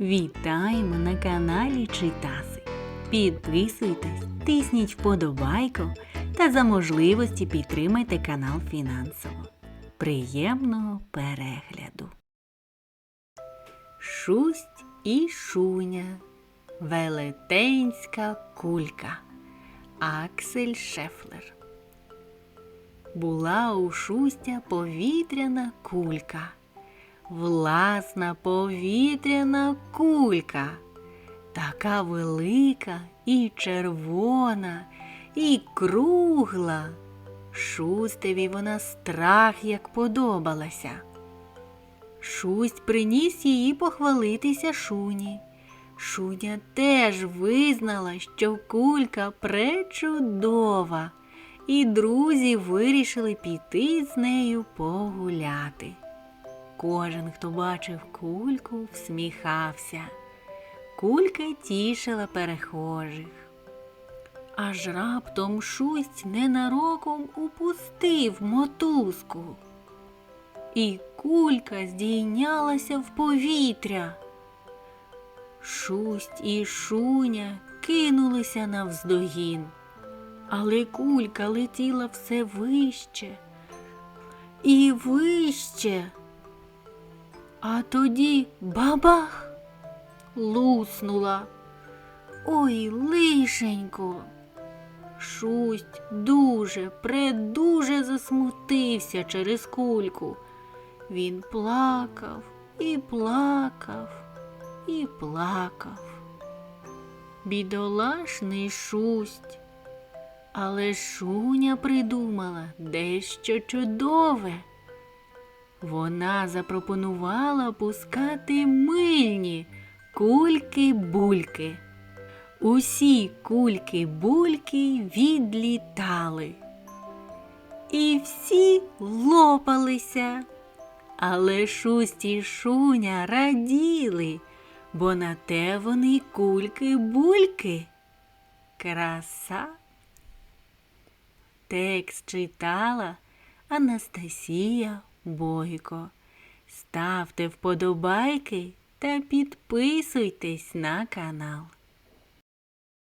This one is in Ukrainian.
Вітаємо на каналі Читаси. Підписуйтесь, тисніть вподобайку та за можливості підтримайте канал фінансово. Приємного перегляду. Шусть і шуня. Велетенська кулька. Аксель Шефлер. Була у шустя повітряна кулька. Власна повітряна кулька. Така велика і червона, і кругла. Шустеві вона страх як подобалася. Шусть приніс її похвалитися шуні. Шуня теж визнала, що кулька пречудова, і друзі вирішили піти з нею погуляти. Кожен, хто бачив кульку, всміхався. Кулька тішила перехожих. Аж раптом шусть ненароком упустив мотузку. І кулька здійнялася в повітря. Шусть і шуня кинулися навздогін, але кулька летіла все вище і вище. А тоді бабах луснула. Ой, лишенько. Шусть дуже, предуже засмутився через кульку. Він плакав і плакав і плакав. Бідолашний шусть. Але шуня придумала дещо чудове. Вона запропонувала пускати мильні кульки-бульки. Усі кульки-бульки відлітали. І всі лопалися. Але шусті шуня раділи, бо на те вони кульки-бульки. Краса. Текст читала Анастасія Бойко. Ставте вподобайки та підписуйтесь на канал.